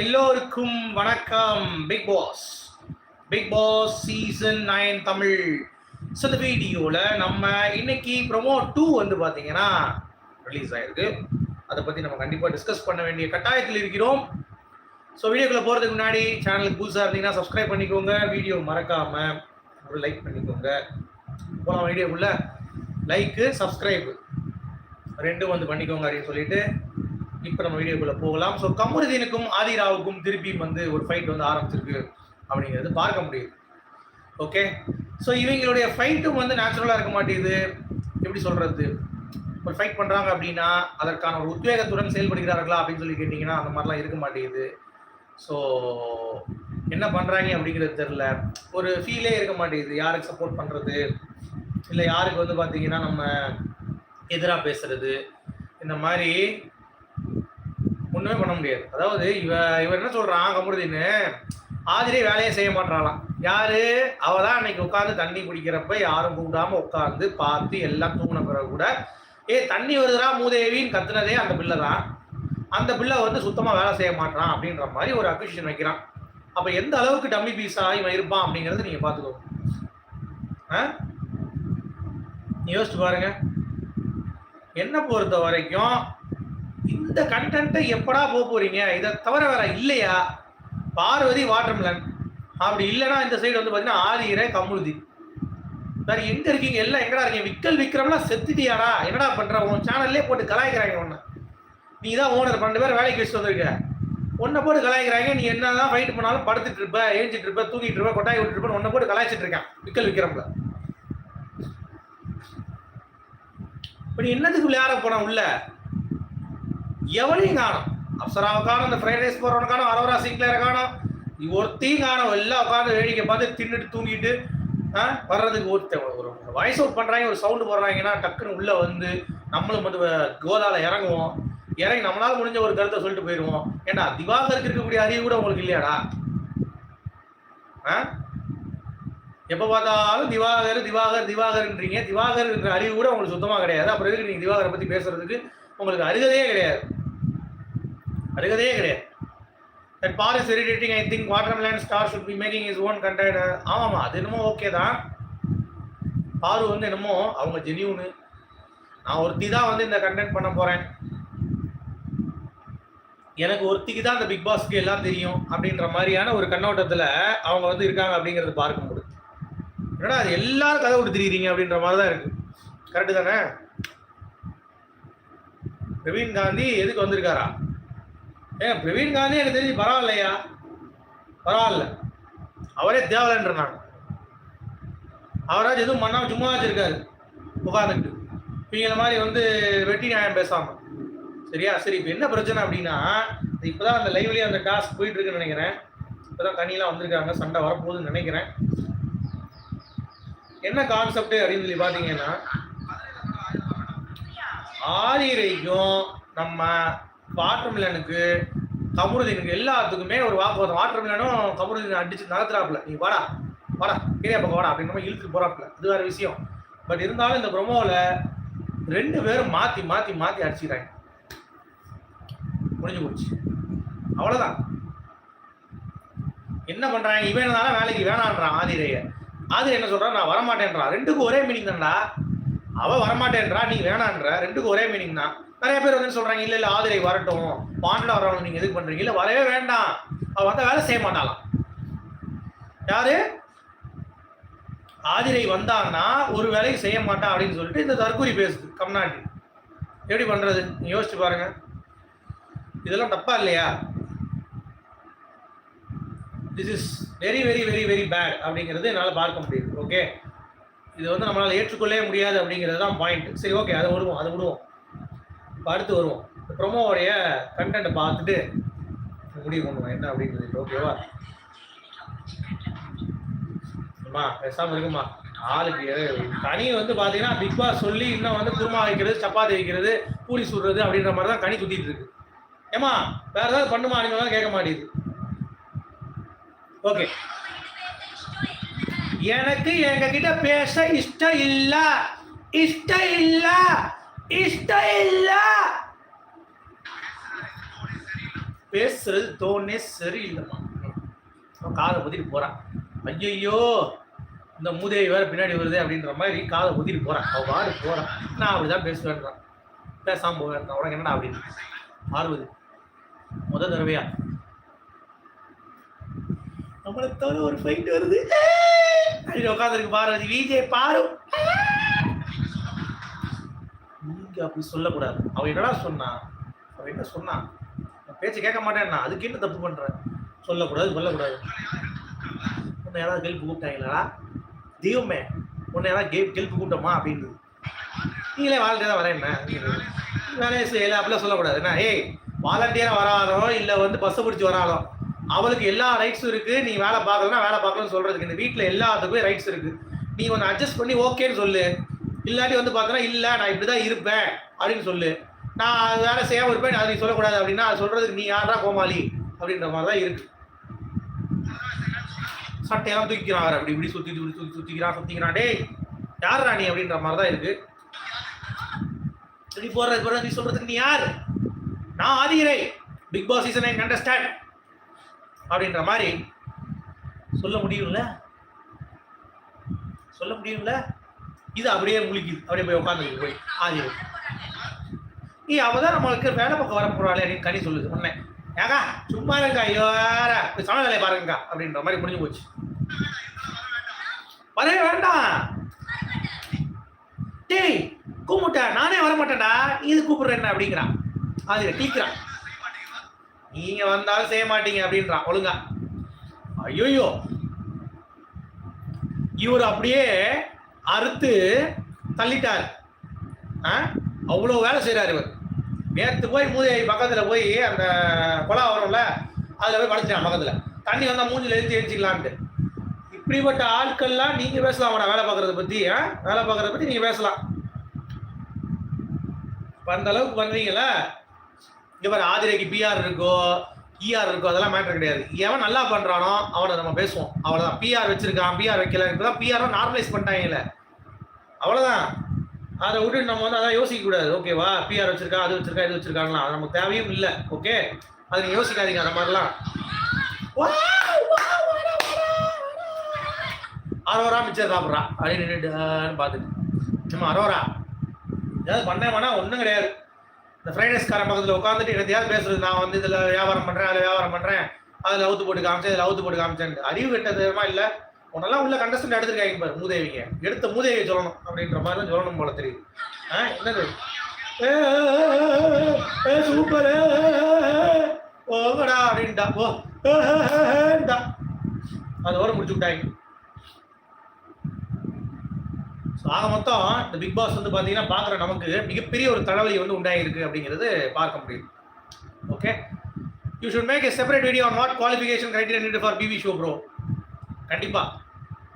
எல்லோருக்கும் வணக்கம். Bigg Boss Bigg Boss season nine Tamil. So இந்த வீடியோவில் நம்ம இன்னைக்கு ப்ரொமோ டூ வந்து பார்த்தீங்கன்னா ரிலீஸ் ஆயிருக்கு. அதை பற்றி நம்ம கண்டிப்பாக டிஸ்கஸ் பண்ண வேண்டிய கட்டாயத்தில் இருக்கிறோம். ஸோ வீடியோக்குள்ளே போகிறதுக்கு முன்னாடி சேனலுக்கு புதுசாக இருந்தீங்கன்னா சப்ஸ்கிரைப் பண்ணிக்கோங்க. வீடியோ மறக்காமல் ஒரு லைக் பண்ணிக்கோங்க. போகலாம் வீடியோக்குள்ள. லைக்கு சப்ஸ்கிரைபு ரெண்டும் வந்து பண்ணிக்கோங்க அப்படின்னு சொல்லிட்டு இப்போ நம்ம வீடியோக்குள்ள போகலாம். ஸோ கமருதீனுக்கும் ஆதிராவுக்கும் திருப்பியும் வந்து ஒரு ஃபைட் வந்து ஆரம்பிச்சிருக்கு அப்படிங்கிறது பார்க்க முடியுது. ஓகே ஸோ இவங்களுடைய ஃபைட்டும் வந்து நேச்சுரலாக இருக்க மாட்டேங்குது. எப்படி சொல்றது? ஒரு ஃபைட் பண்ணுறாங்க அப்படின்னா அதற்கான ஒரு உத்வேகத்துடன் செயல்படுகிறார்களா அப்படின்னு சொல்லி கேட்டிங்கன்னா அந்த மாதிரிலாம் இருக்க மாட்டேங்குது. ஸோ என்ன பண்ணுறாங்க அப்படிங்கிறது தெரில ஒரு ஃபீலே இருக்க மாட்டேங்குது. யாருக்கு சப்போர்ட் பண்ணுறது இல்லை யாருக்கு வந்து பார்த்தீங்கன்னா நம்ம எதிராக பேசுறது? இந்த மாதிரி ஒன்றுமே பண்ண முடியாது. அதாவது இவ இவர் என்ன சொல்கிறான் கமுருதின்னு ஆதிரியே வேலையை செய்ய மாட்டாளாம் யாரு? அவ தான் அன்னைக்கு உட்காந்து தண்ணி குடிக்கிறப்ப யாரும் கூடாம உட்காந்து பார்த்து எல்லாம் தூங்கின பிறகு கூட ஏ தண்ணி வருதுடா மூதேவின்னு கத்துனதே அந்த பிள்ளை தான். அந்த பிள்ளை வந்து சுத்தமா வேலை செய்ய மாட்டான் அப்படின்ற மாதிரி ஒரு அக்யூஷன் வைக்கிறான். அப்ப எந்த அளவுக்கு டம்மி பீஸா இவன் இருப்பான் அப்படிங்கறது நீங்க பாத்துக்கோங்க ஆ? யோசிச்சு பாருங்க. என்ன பொறுத்த வரைக்கும் இந்த கண்டென்ட்டை எப்படா போக போறீங்க? இதை தவிர வேற இல்லையா? பார்வதி வாட்டர்மிலன். அப்படி இல்லைன்னா இந்த சைடு வந்து பார்த்தீங்கன்னா ஆதிரை கமுழுதி வேற எங்க இருக்கீங்க? எல்லாம் எங்கடா இருக்கீங்க? விக்கல் விக்ரம்லாம் செத்துட்டியாடா? என்னடா பண்ற? உன் சேனல்லே போட்டு கலாய்க்கிறாங்க உன்னை. நீ தான் ஓனர் பன்னெண்டு பேர் வேலைக்கு வச்சுட்டு வந்திருக்க. உன்னை போட்டு கலாய்க்கிறாங்க. நீ என்னதான் ஃபைட் பண்ணாலும் படுத்துட்டு இருப்ப ஏஞ்சிட்டு இருப்ப தூங்கிட்டு இருப்ப கொட்டாய் விட்டு இருப்ப உன்னை போட்டு கலாய்ச்சிட்டு இருக்கான் விக்கல் விக்ரம்ல. இப்போ நீ என்னத்துக்கு விளையாட போன உள்ள? எவனையும் காணும் அப்சராவை காணும் இந்த ஃப்ரைட் ரைஸ் போறவனை காணும் அரவரா சிங்க்லேரை காணும் நீ ஒருத்தையும் காணும் எல்லாம் உட்காந்து வேடிக்கை பார்த்து தின்னுட்டு தூங்கிட்டு ஆ வர்றதுக்கு ஒருத்த ஒரு வாய்ஸ் அவுட் பண்ணுறாங்க ஒரு சவுண்டு போடுறாங்கன்னா டக்குன்னு உள்ள வந்து நம்மளும் வந்து கோதாவில் கோதால இறங்குவோம் இறங்கி நம்மளால முடிஞ்ச ஒரு கருத்தை சொல்லிட்டு போயிடுவோம் ஏண்டா திவாகருக்கு இருக்கக்கூடிய அறிவு கூட உங்களுக்கு இல்லையாடா ஆ எப்போ பார்த்தாலும் திவாகர் திவாகர் திவாகர்ன்றீங்க திவாகர் இருக்கிற அறிவு கூட உங்களுக்கு சுத்தமாக கிடையாது அப்புறம் எதுக்கு நீங்கள் திவாகரை பற்றி பேசுறதுக்கு உங்களுக்கு அருகதையே கிடையாது அருகதையே கிடையாது. That bar is irritating I think water land star should be making is own content ஆமாம்மா அது என்னமோ ஓகே தான். பாரு வந்து என்னமோ அவங்க ஜெனியூனு நான் ஒருத்தி தான் வந்து இந்த கண்டென்ட் பண்ண போகிறேன் எனக்கு ஒருத்திக்கு தான் இந்த பிக் பாஸ்க்கு எல்லாம் தெரியும் அப்படின்ற மாதிரியான ஒரு கண்ணோட்டத்தில் அவங்க வந்து இருக்காங்க அப்படிங்கிறது பார்க்க முடியுது. என்னடா அது எல்லாரும் கதை விட்டு தெரியுறீங்க அப்படின்ற மாதிரி தான் இருக்கு. கரெக்டு தானே? பிரவீன் காந்தி எதுக்கு வந்திருக்காரா? ஏன் பிரவீன் காந்தி எனக்கு தெரிஞ்சு பரவாயில்லையா? பரவாயில்ல. அவரே தேவலன்றாங்க அவராச்சும் எதுவும் பண்ணாம சும்மா வச்சிருக்காரு. உட்காந்துட்டு இவங்கள மாதிரி வந்து வெட்டி நியாயம் பேசாம. சரியா? சரி இப்போ என்ன பிரச்சனை அப்படின்னா இப்போ இப்போதான் அந்த லைவ்லேயே அந்த டாஸ்க் போயிட்டு இருக்குன்னு நினைக்கிறேன். இப்போதான் தனியெல்லாம் வந்திருக்காங்க. சண்டை வரப்போகுதுன்னு நினைக்கிறேன். என்ன கான்செப்ட் அப்படின்னு சொல்லி பார்த்தீங்கன்னா ஆதிரைக்கும் நம்ம வாட்டர்மிலனுக்கு கமருதீனுக்கு எல்லாத்துக்குமே ஒரு வாக்குவாதம் வாட்டர்மிலனும் கமருதீன் அடிச்சு நடத்துறாப்புல நீ வாடா வாடா கீழே பக்கம் வாடா அப்படின்னு மாதிரி இழுத்து போறாப்புல. அது வேற விஷயம். பட் இருந்தாலும் இந்த ப்ரொமோவில் ரெண்டு பேரும் மாத்தி மாத்தி மாத்தி அடிச்சுக்கிறாங்க. முடிஞ்சு போச்சு. அவ்வளவுதான். என்ன பண்றாங்க? இவன் தானே வேலைக்கு வேணான்றான் ஆதிரைய. ஆதிரை என்ன சொல்றான்? நான் வரமாட்டேன்றான். ரெண்டுக்கும் ஒரே மீனிங் தான்டா. அவ வரமாட்டேன்றா நீ வேணான்ற. ரெண்டுக்கும் ஒரே மீனிங் தான். நிறைய பேர் வந்து சொல்றாங்க இல்ல இல்ல ஆதிரை வரட்டும். பாண்டா வரவங்க நீங்க எதுக்கு பண்றீங்க. இல்ல வரவே வேண்டாம். அவ வந்தா வேலை செய்ய மாட்டாளாம் யாரு? ஆதிரை வந்தான்னா ஒரு வேலையும் செய்ய மாட்டா அப்படின்னு சொல்லிட்டு இந்த தற்கூரி பேசுது கம்நாட்டி எப்படி பண்றது? யோசிச்சு பாருங்க. இதெல்லாம் தப்பா இல்லையா? This is very very very very bad அப்படிங்கிறது என்னால் பார்க்க முடியுது. ஓகே இது வந்து நம்மளால் ஏற்றுக்கொள்ளவே முடியாது அப்படிங்கிறது தான் பாயிண்ட் சரி ஓகே அதை விடுவோம் அதை விடுவோம். இப்போ அடுத்து வருவோம். இந்த ப்ரொமோவுடைய கண்டென்ட்டை பார்த்துட்டு முடிவு பண்ணுவோம். என்ன அப்படின்றது ஓகேவா அம்மா பேசாமல் இருக்குமா ஆளுக்கு கனி வந்து பார்த்தீங்கன்னா பிக் பாஸ் சொல்லி இன்னும் வந்து குருமா வைக்கிறது சப்பாத்தி வைக்கிறது பூரி சுடுறது அப்படின்ற மாதிரி தான் கனி சுத்திட்டு இருக்கு. ஏமா வேற ஏதாவது பண்ணுமா? அப்படின்ற கேட்க மாட்டேங்குது. ஓகே எனக்கு எங்க கிட்ட பேச இஷ்டம் இல்ல. இஷ்டம் இல்ல. இஷ்டம் இல்ல பேசுறது தோணே சரியில்லைம்மா காதை குத்திட்டு போறான். ஐயையோ இந்த மூதேவி வேற பின்னாடி வருது அப்படின்ற மாதிரி காதை ஊதிட்டு போறான். அவள் வாடு போறான். நான் அப்படிதான் பேசுவேன்றான். பேசாம போவேன் உனக்கு என்னடா அப்படின்னு. பார்வதி முத தடவையா? நம்மளை தவிர ஒரு ஃபைட் வருது. உட்காந்துருக்கு பார்வதி. விஜய் பாரு. நீங்க அப்படி சொல்லக்கூடாது. அவன் என்னடா சொன்னான் அவன் என்ன சொன்னான் பேச்சு கேட்க மாட்டேன்னா அதுக்கு என்ன தப்பு பண்ணுறேன் சொல்லக்கூடாது சொல்லக்கூடாது. உன்னை யாராவது கெல்ப்பு கூப்பிட்டாங்களா? தெய்வமே உன்னை யாராவது கெல் கெல்ப்பு கூப்பிட்டோமா அப்படின்னு நீங்களே வாழ்க்கையாக தான் வரேன் வேலையை செய்யலை அப்படிலாம் சொல்லக்கூடாது. என்ன? ஏய் வாலண்டியராக வராதோ இல்லை வந்து பஸ்ஸை பிடிச்சி வராதோ அவளுக்கு எல்லா ரைட்ஸும் இருக்குது நீ வேலை பார்க்கலன்னா வேலை பார்க்கலன்னு சொல்கிறதுக்கு இந்த வீட்டில் எல்லாத்துக்குமே ரைட்ஸ் இருக்குது நீ ஒன்று அட்ஜஸ்ட் பண்ணி ஓகேன்னு சொல்லு. இல்லாட்டி வந்து பார்த்தோன்னா இல்லை நான் இப்படி தான் இருப்பேன். அப்படின்னு சொல்லு. நான் அது வேலை செய்யாமல் இருப்பேன் அது நீ சொல்லக்கூடாது அப்படின்னா அது சொல்றதுக்கு நீ யாரா கோமாளி? அப்படின்ற மாதிரி தான் இருக்கு. சட்டையெல்லாம் தூக்கிக்கிறான் அப்படி இப்படி சுத்தி இப்படி சுத்தி சுத்திக்கிறான் சுத்திக்கிறான். டேய் யார் நீ? அப்படின்ற மாதிரி தான் இருக்கு. நீ போடுறது போடுற நீ சொல்றதுக்கு நீ யார்? நான் ஆதிகிறேன் Bigg Boss season I understand அப்படின்ற மாதிரி சொல்ல முடியும்ல? சொல்ல முடியும்ல? இது அப்படியே முழிக்குது. அப்படியே போய் உட்காந்து போய். ஆதிரை நீ அவதான் நம்மளுக்கு வேலை பக்கம் வர போகிறாள் அப்படின்னு கனி சொல்லுது. உடனே ஏகா சும்மா இருக்கா ஐயோ வேற. சம வேலையை பாருங்கக்கா அப்படின்ற மாதிரி முடிஞ்சு போச்சு. வரவே வேண்டாம் டேய் கூப்பிட்ட நானே வரமாட்டேன்டா. இது கூப்பிடுறேன் என்ன? அப்படிங்கிறான். அது டீக்கிறான் நீங்க வந்தாலும் செய்ய மாட்டீங்க அப்படின்றான் ஒழுங்கா. ஐயோயோ. இவர் அப்படியே அறுத்து தள்ளிட்டார். ஆ? அவ்வளோ வேலை செய்கிறார் இவர். நேற்று போய் மூதை பக்கத்தில் போய் அந்த குழா வரும்ல அதில் போய் படைச்சிட்டான் பக்கத்தில். தண்ணி வந்தால் மூஞ்சில் எழுத்து எழுச்சிக்கலான்ட்டு இப்படிப்பட்ட ஆட்கள்லாம் நீங்கள் பேசலாம் அவனை வேலை பார்க்குறத பற்றி ஆ? வேலை பார்க்குறத பற்றி நீங்கள் பேசலாம். இப்ப அந்த அளவுக்கு வந்தீங்களா இங்கே பாரு ஆதிரைக்கு பிஆர் இருக்கோ இஆர் இருக்கோ அதெல்லாம் மேட்டர் கிடையாது. எவன் நல்லா பண்ணுறானோ அவனை நம்ம பேசுவோம். அவ்வளோதான் பிஆர் வச்சிருக்கான் பிஆர் வைக்கல இப்பதான் பிஆர் நார்மலைஸ் பண்ணிட்டாங்கல்ல. அவ்வளோதான் அதை விட்டு நம்ம வந்து அதான் யோசிக்க கூடாது. ஓகேவா பிஆர் வச்சிருக்கா அது வச்சிருக்கா இது வச்சிருக்காங்களா அது நமக்கு தேவையும் இல்லை. ஓகே அது நீ யோசிக்காதீங்க அந்த மாதிரிலாம். அரோரா மிச்சர் சாப்பிட்றா. அப்படின்னு பார்த்துட்டு. சும்மா அரோரா. ஏதாவது பண்ணே வேணா ஒன்றும் கிடையாது. இந்த ஃப்ரைடேஸ்காரன் பக்கத்தில் உட்காந்துட்டு என்னத்தையாவது பேசுறது. நான் வந்து இதில் வியாபாரம் பண்ணுறேன் அதில் வியாபாரம் பண்ணுறேன் அதில் அவுத்து போட்டு காமிச்சேன் இதில் அவுத்து போட்டு காமிச்சேன் அறிவு கெட்டதுமா இல்லை. உன்னெல்லாம் உள்ள கண்டஸ்டன் எடுத்துருக்காங்க பாரு மூதேவிங்க எடுத்த மூதேவியை சொல்லணும் அப்படின்ற மாதிரி தான் சொல்லணும் போல தெரியுது ஆ என்னது ஏ, சூப்பர் ஓகடா அப்படின்டா ஓ ஏ, ஏ, அதோட முடிச்சு ஸோ ஆக மொத்தம் இந்த பிக் பாஸ் வந்து பார்த்தீங்கன்னா பார்க்குற நமக்கு மிகப்பெரிய ஒரு தலைவலி வந்து உண்டாயிருக்கு அப்படிங்கிறது பார்க்க முடியும் okay you should make a separate video on what qualification criteria need for BV show bro கண்டிப்பா.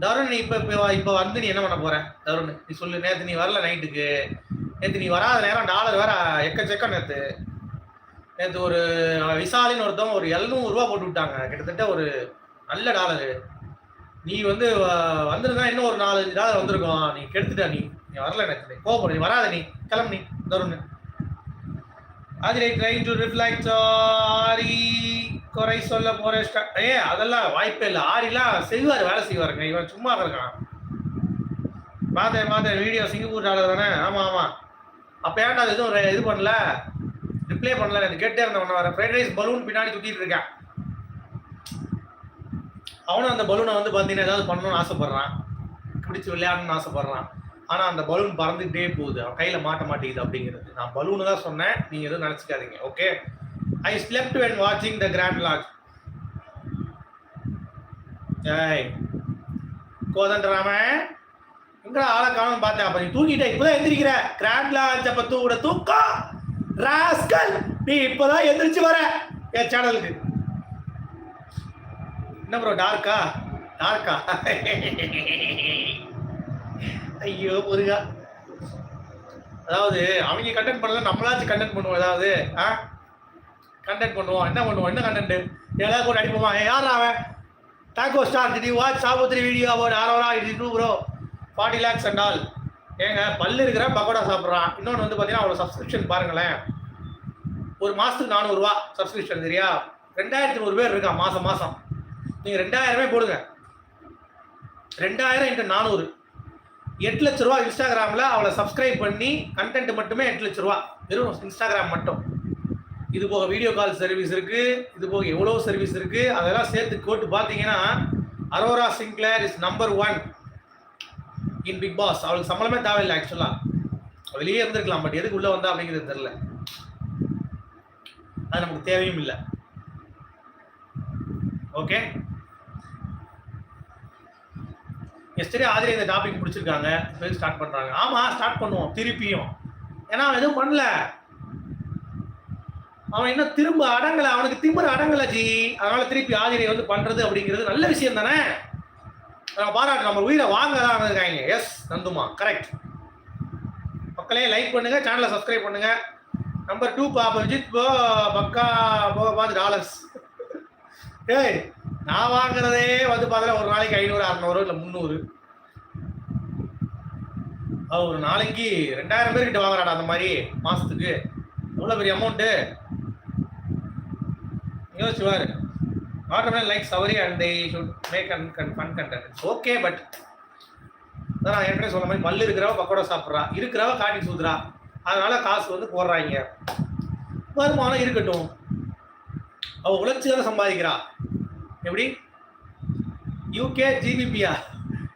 தருண் நீ இப்போ இப்போ இப்போ வந்து நீ என்ன பண்ண போற? தருண் நீ சொல்லு நேற்று நீ வரல நைட்டுக்கு. நேற்று நீ வராத நேரம் டாலர் வேற எக்கச்சக்கம் நேற்று நேற்று ஒரு விசாலின்னு ஒருத்தவங்க ஒரு எழுநூறுவா போட்டு விட்டாங்க. கிட்டத்தட்ட ஒரு நல்ல டாலரு. நீ வந்து வ- வந்திருந்தா இன்னும் ஒரு நாலஞ்சு டாலர் வந்திருக்கும். நீ கெடுத்துட்ட நீ. நீ வரல நேற்று நீ கோபப்படு நீ வராத நீ. கிளம்பு நீ Tarun. Right trying to reflect Aari குறை சொல்ல போற ஸ்ட- ஏ அதெல்லாம் வாய்ப்பே இல்லை. ஆரிலாம் செய்வார் வேலை செய்வாருங்க. இவன் சும்மா இருக்கான். பார்த்தேன் பார்த்தேன் வீடியோ சிங்கப்பூர் டாலர் தானே? ஆமா ஆமா. அப்ப ஏன்டா அது எதுவும் இது பண்ணல? ரிப்ளை பண்ணல? எனக்கு கேட்டே இருந்தவன வர ஃப்ரைட் ரைஸ் பலூன் பின்னாடி சுற்றிட்டு இருக்கேன். அவனும் அந்த பலூனை வந்து பார்த்தீங்கன்னா ஏதாவது பண்ணணும்னு ஆசைப்படுறான். பிடிச்சி விளையாடணும்னு ஆசைப்படுறான். ஆனா அந்த பலூன் பறந்துகிட்டே போகுது. அவன் கையில மாட்ட மாட்டேங்குது அப்படிங்கிறது. நான் பலூனு தான் சொன்னேன். நீங்க எதுவும் நினச்சிக்காதீங்க. ஓகே ஐ ஸ்லெப்ட் வென் வாட்சிங் த கிராண்ட் லான்ச் ஏய் கோதண்டராம எங்கடா ஆளை காணும் பார்த்தேன். அப்ப நீ தூங்கிட்ட இப்பதான் எந்திரிக்கிற. கிராண்ட் லான்ச் அப்ப தூங்குற தூக்கம். ராஸ்கல் நீ இப்பதான் எந்திரிச்சு வர. என் சேனலுக்கு. என்ன ப்ரோ டார்க்கா டார்க்கா ஐயோ முருகா. அதாவது அவங்க கண்டென்ட் பண்ணல நம்மளாச்சும் கண்டென்ட் பண்ணுவோம் ஏதாவது ஆ? கண்டென்ட் பண்ணுவோம். என்ன பண்ணுவோம்? என்ன கண்டென்ட் ஏதாவது கூட அடிப்போமா? யார் அவன்? டாக்கோ ஸ்டார் டி watch சாபுத்திரி video about Aurora it too bro forty lakhs and all ஏங்க பல்லு இருக்கிற பக்கோடா சாப்பிட்றான். இன்னொன்று வந்து பார்த்தீங்கன்னா அவ்வளோ சப்ஸ்கிரிப்ஷன் பாருங்களேன். ஒரு மாதத்துக்கு நானூறுரூவா சப்ஸ்கிரிப்ஷன் சரியா ரெண்டாயிரத்தி நூறு பேர் இருக்கான் மாதம் மாதம் நீங்கள் ரெண்டாயிரமே போடுங்க. ரெண்டாயிரம் இன்ட்டு நானூறு. எட்டு லட்ச ரூபா இன்ஸ்டாகிராமில் அவளை சப்ஸ்கிரைப் பண்ணி கண்டென்ட் மட்டுமே எட்டு லட்ச ரூபா. வெறும் இன்ஸ்டாகிராம் மட்டும். இது போக வீடியோ கால் சர்வீஸ் இருக்கு இது போக எவ்வளோ சர்வீஸ் இருக்கு அதெல்லாம் சேர்த்து கோட்டு பார்த்தீங்கன்னா Aurora Sinclair is number one in Bigg Boss அவளுக்கு சம்பளமே தேவையில்லை ஆக்சுவலாக வெளியே இருந்திருக்கலாம் பட் எதுக்கு உள்ள வந்தா அப்படிங்கிறது தெரியல. அது நமக்கு தேவையும் இல்லை. ஓகே எஸ்டே ஆதிரி இந்த டாபிக் முடிச்சிருக்காங்க ஸ்டார்ட் பண்றாங்க. ஆமா ஸ்டார்ட் பண்ணுவோம் திருப்பியும். ஏன்னா அவன் எதுவும் பண்ணல. அவன் இன்னும் திரும்ப அடங்கல அவனுக்கு திமிர அடங்கல ஜி. அதனால திருப்பி ஆதிரியை வந்து பண்றது அப்படிங்கிறது நல்ல விஷயம் தானே? பாராட்டு நம்ம உயிரை வாங்க தான் இருக்காங்க. எஸ் நந்துமா கரெக்ட் மக்களே லைக் பண்ணுங்க சேனலை சப்ஸ்கிரைப் பண்ணுங்க. நம்பர் டூ பாப்ப விஜித் போ பக்கா போ பார்த்து டாலர்ஸ் ஏய் நான் வாங்குறதே வந்து பார்த்தா ஒரு நாளைக்கு ஐநூறு அறநூறு இல்லை முந்நூறு. ஒரு நாளைக்கு ரெண்டாயிரம் பேர்கிட்ட வாங்குறாடா அந்த மாதிரி மாசத்துக்கு. எவ்வளோ பெரிய அமௌண்ட்டு யோசிச்சு பாரு. Not like சவரி and they should make and can fun content okay but அதான் நான் ஏற்கனவே சொன்ன மாதிரி மல்லு இருக்கிறவ பக்கோடா சாப்பிட்றா. இருக்கிறவ காட்டி சூத்துறா. அதனால காசு வந்து போடுறாங்க. வருமானம் இருக்கட்டும். அவள் உழைச்சி தானே சம்பாதிக்கிறா. எப்படி? யூகே ஜிபிபியா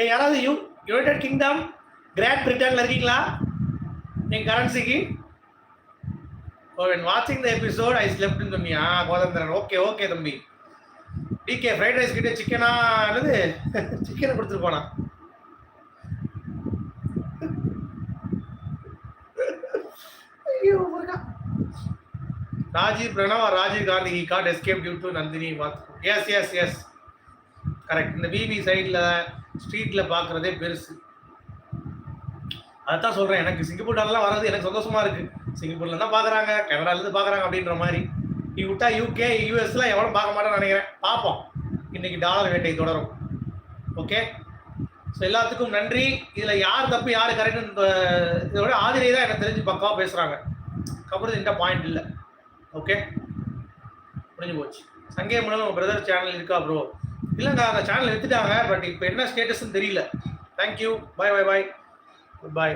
ஏ யாராவது யூ யுனைடெட் கிங்டம் கிரேட் பிரிட்டனில் இருக்கீங்களா? நீங்கள் கரன்சிக்கு ஓ வென் வாட்சிங் த எபிசோட் ஐ ஸ்லெப்ட்னு சொன்னியா கோதந்திரன் ஓகே ஓகே தம்பி. டிகே ஃப்ரைட் ரைஸ் கிட்ட சிக்கனா அல்லது சிக்கனை கொடுத்துட்டு போனா. Rajiv Pranav Rajiv Gandhi he got escape due to Nandini what yes yes yes correct இந்த பிபி சைடில் ஸ்ட்ரீட்டில் பார்க்குறதே பெருசு. அதான் சொல்கிறேன் எனக்கு சிங்கப்பூர்லாம் வர்றது எனக்கு சந்தோஷமாக இருக்குது சிங்கப்பூர்ல தான் பார்க்குறாங்க கனடாலேருந்து பார்க்குறாங்க அப்படின்ற மாதிரி. நீ விட்டா யூகே யூஎஸ்லாம் எவனும் பார்க்க மாட்டேன்னு நினைக்கிறேன். பார்ப்போம். இன்னைக்கு டாலர் வேட்டை தொடரும். ஓகே ஸோ எல்லாத்துக்கும் நன்றி. இதில் யார் தப்பு யார் கரெக்ட் இதோட ஆதிரை தான் எனக்கு தெரிஞ்சு பக்காவாக பேசுகிறாங்க கபடி இந்த பாயிண்ட் இல்லை. ஓகே முடிஞ்சு போச்சு. சங்கே மூலம் உங்கள் பிரதர் சேனல் இருக்கா ப்ரோ இல்லைங்க அந்த சேனல் எடுத்துட்டாங்க பட் இப்போ என்ன ஸ்டேட்டஸ்ன்னு தெரியல. தேங்க்யூ பாய் பாய் பாய் குட் பாய்